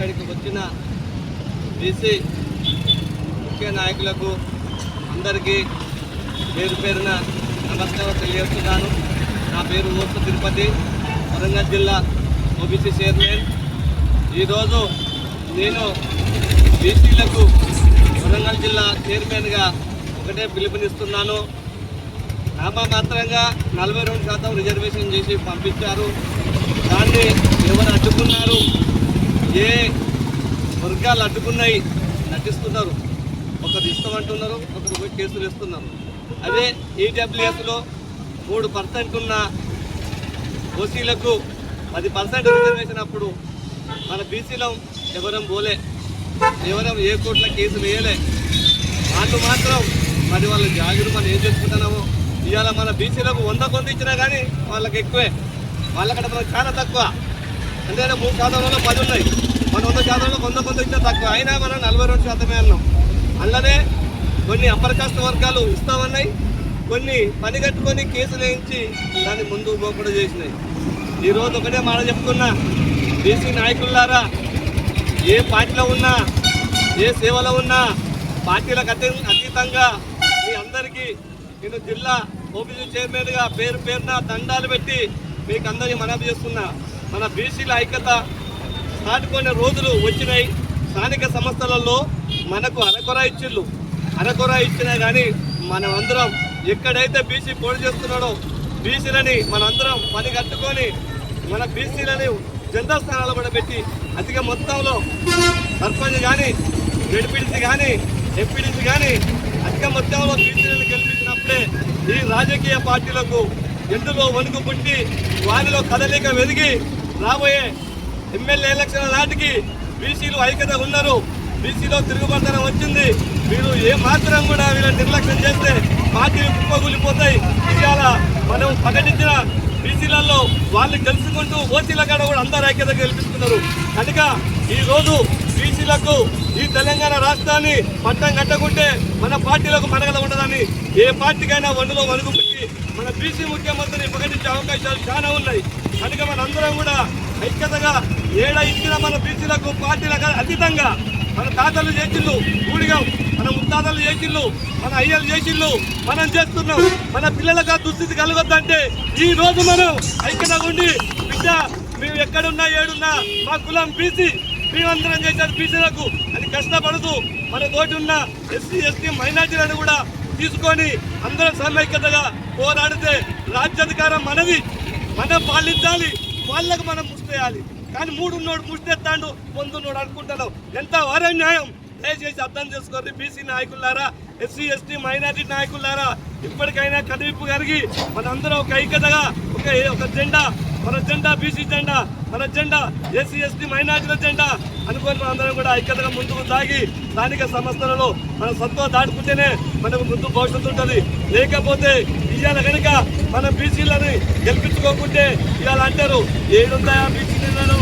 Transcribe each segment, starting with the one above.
ఇక్కడికి వచ్చిన బీసీ ముఖ్య నాయకులకు అందరికీ పేరు పేరున నమస్కారం తెలియజేస్తున్నాను. నా పేరు ఓసు తిరుపతి వరంగల్ జిల్లా ఓబీసీ చైర్మన్. ఈరోజు నేను బీసీలకు వరంగల్ జిల్లా చైర్మన్గా ఒకటే పిలుపునిస్తున్నాను. నామమాత్రంగా నలభై రెండు శాతం రిజర్వేషన్ చేసి పంపించారు. దాన్ని ఎవరు అడ్డుకున్నారు? ఏ వర్గాలు అడ్డుకున్నాయి నటిస్తున్నారు. ఒకరు ఇస్తామంటున్నారు ఒకరు పోయి కేసులు ఇస్తున్నారు అదే ఈడబ్ల్యూఎస్లో మూడు పర్సెంట్ ఉన్న ఓసీలకు పది పర్సెంట్ రిజర్వేషన్ అప్పుడు మన బీసీలో ఎవరం పోలే ఎవరం ఏ కోట్ల కేసులు వేయలే. వాళ్ళు మాత్రం మరి వాళ్ళ జాగ్రత్త మనం ఏం చేసుకుంటున్నామో ఇవాళ మన బీసీలకు వంద కొంత ఇచ్చినా కానీ వాళ్ళకి ఎక్కువే. వాళ్ళకంటే మనకు చాలా తక్కువ. అంటే మూడు శాతంలో పది ఉన్నాయి. మన వంద శాతంలో వంద కొంత ఇచ్చినా తక్కువ. అయినా మనం నలభై రెండు శాతమే అన్నాం. అందులోనే కొన్ని అప్పర్ కాస్ట్ వర్గాలు ఇస్తామన్నాయి. కొన్ని పని కట్టుకొని కేసులు వేయించి దాన్ని ముందు పోకుండా చేసినాయి. ఈరోజు ఒకటే మాట చెప్తున్నా. బీసీ నాయకులారా ఏ పార్టీలో ఉన్నా ఏ సేవలో ఉన్నా పార్టీలకు అతీ అతీతంగా మీ అందరికీ నేను జిల్లా ఓబీసీ చైర్మన్గా పేరు పేరున దండాలు పెట్టి మీకు అందరికీ మనవి చేస్తున్నా. మన బీసీల ఐక్యత సాటుకునే రోజులు వచ్చినాయి. స్థానిక సంస్థలలో మనకు అరకొర ఇచ్చిళ్ళు. అరకొర ఇచ్చినా కానీ మనమందరం ఎక్కడైతే బీసీ పోటీ చేస్తున్నాడో బీసీలని మనందరం పని కట్టుకొని మన బీసీలని జనతా స్థానాలు కూడా పెట్టి అధిక మొత్తంలో సర్పంచ్ కానీ జడ్పీడీసీ కానీ ఎంపీడీసీ కానీ అధిక మొత్తంలో బీసీలను గెలిపించినప్పుడే ఈ రాజకీయ పార్టీలకు ఎందులో వణుకు పుట్టి వారిలో కదలిక వెలిగి రాబోయే ఎమ్మెల్యే ఎలక్షన్ల నాటికి బీసీలు ఐక్యత ఉన్నారు. బీసీలో తిరుగుబడతనం వచ్చింది. మీరు ఏ మాత్రం కూడా వీళ్ళని నిర్లక్ష్యం చేస్తే పార్టీలు కుప్పగూలిపోతాయి ఇవాళ మనం ప్రకటించిన బీసీలలో వాళ్ళు గెలుచుకుంటూ ఓసీల కాడ కూడా అందరు ఐక్యత గెలిపిస్తున్నారు కనుక ఈరోజు బీసీలకు ఈ తెలంగాణ రాష్ట్రాన్ని పట్టం కట్టకుంటే మన పార్టీలకు మనగల ఉండదని ఏ పార్టీకైనా వన్నులో వణుకు పెట్టి మన బీసీ ముఖ్యమంత్రిని ప్రకటించే అవకాశాలు చాలా ఉన్నాయి. కనుక మనందరం కూడా ఐక్యతగా ఏడ ఇచ్చిన మన బీసీలకు పార్టీలకు అతీతంగా మన తాతలు చేసిళ్ళు ఊడిగాం మన ముత్తాతలు చేసిళ్ళు మన అయ్యలు చేసిళ్ళు మనం చేస్తున్నాం. మన పిల్లలకు ఆ దుస్థితి కలగొద్దంటే ఈ రోజు మనం ఐక్యత ఉండి బిడ్డ మేము ఎక్కడున్నా ఏడున్నా మా కులం బీసీ శ్రీవంతరం చేశారు బీసీలకు. అది కష్టపడుతూ మన తోటి ఉన్న ఎస్సీ ఎస్టీ మైనార్టీలను కూడా తీసుకొని అందరం సమైక్యతగా పోరాడితే రాజ్యాధికారం మనది. మనం పాలించాలి. వాళ్ళకు మనం ముష్టేయాలి కానీ మూడున్నోడు ముష్టెత్తాడు పొందున్నోడు అనుకుంటున్నాం ఎంత వారే న్యాయం? దయచేసి అర్థం చేసుకోండి బీసీ నాయకులారా ఎస్సీ ఎస్టీ మైనార్టీ నాయకులారా. ఇప్పటికైనా కదిలింపు కలిగి మనందరం ఒక ఐక్యతగా ఒక ఒక జెండా మన జెండా బీసీ జెండా మన జెండా ఎస్సీ ఎస్టీ మైనార్టీల జెండా అనుకొని మనందరం కూడా ఐక్యతగా ముందుకు సాగి స్థానిక సంస్థలలో మన సత్వ దాటుకుంటేనే మనకు ముందు భవిష్యత్తు ఉంటుంది. లేకపోతే ఇవాళ కనుక మన బీసీలని గెలిపించుకోకుంటే ఇవాళ అంటారు ఏడుందాయా బీసీ నిన్నాను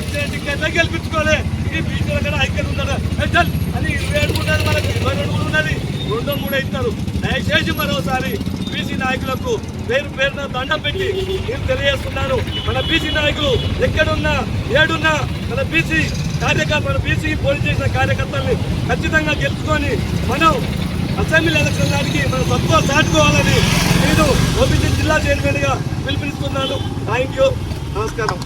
ఇచ్చే టికెట్లే గెలిపించుకోలే. ఇది బీసీల కూడా ఐక్యత ఉండదు అని ఇరవై ఏడు ఉన్నది మనకు ఇరవై రెండు కూడా ఉన్నది. రెండో మూడో ఇస్తారు దయచేసి మరోసారి బీసీ నాయకులకు పేరు పేరున దండం పెట్టి నేను తెలియజేస్తున్నాను మన బీసీ నాయకులు ఎక్కడున్నా ఏడున్నా మన బీసీ కార్యకర్త మన బీసీ పోటీ చేసిన కార్యకర్తల్ని ఖచ్చితంగా గెలుచుకొని మనం అసెంబ్లీ ఎలక్షన్ నాటికి మనం తక్కువ దాటుకోవాలని నేను ఓబీసీ జిల్లా చైర్మన్గా పిలుపునిస్తున్నాను. థ్యాంక్ యూ నమస్కారం.